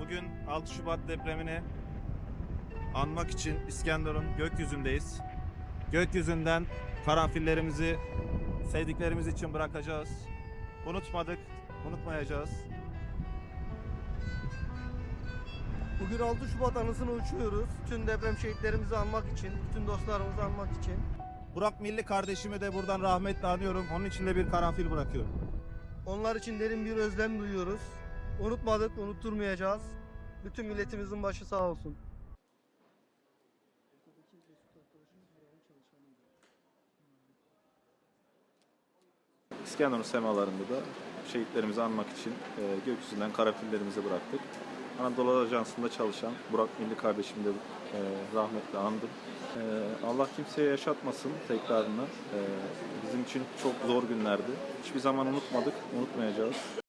Bugün 6 Şubat depremini anmak için İskenderun gökyüzündeyiz. Gökyüzünden karanfillerimizi sevdiklerimiz için bırakacağız. Unutmadık, unutmayacağız. Bugün 6 Şubat anısını uçuyoruz. Tüm deprem şehitlerimizi anmak için, bütün dostlarımızı anmak için. Burak Milli kardeşimi de buradan rahmetle anıyorum. Onun için de bir karanfil bırakıyorum. Onlar için derin bir özlem duyuyoruz. Unutmadık, unutturmayacağız. Bütün milletimizin başı sağ olsun. İskenderun semalarında da şehitlerimizi anmak için e, gökyüzünden karanfillerimizi bıraktık. Anadolu Ajansı'nda çalışan Burak Milli kardeşimi de e, rahmetle andım. E, Allah kimseye yaşatmasın tekrarını. E, bizim için çok zor günlerdi. Hiçbir zaman unutmadık, unutmayacağız.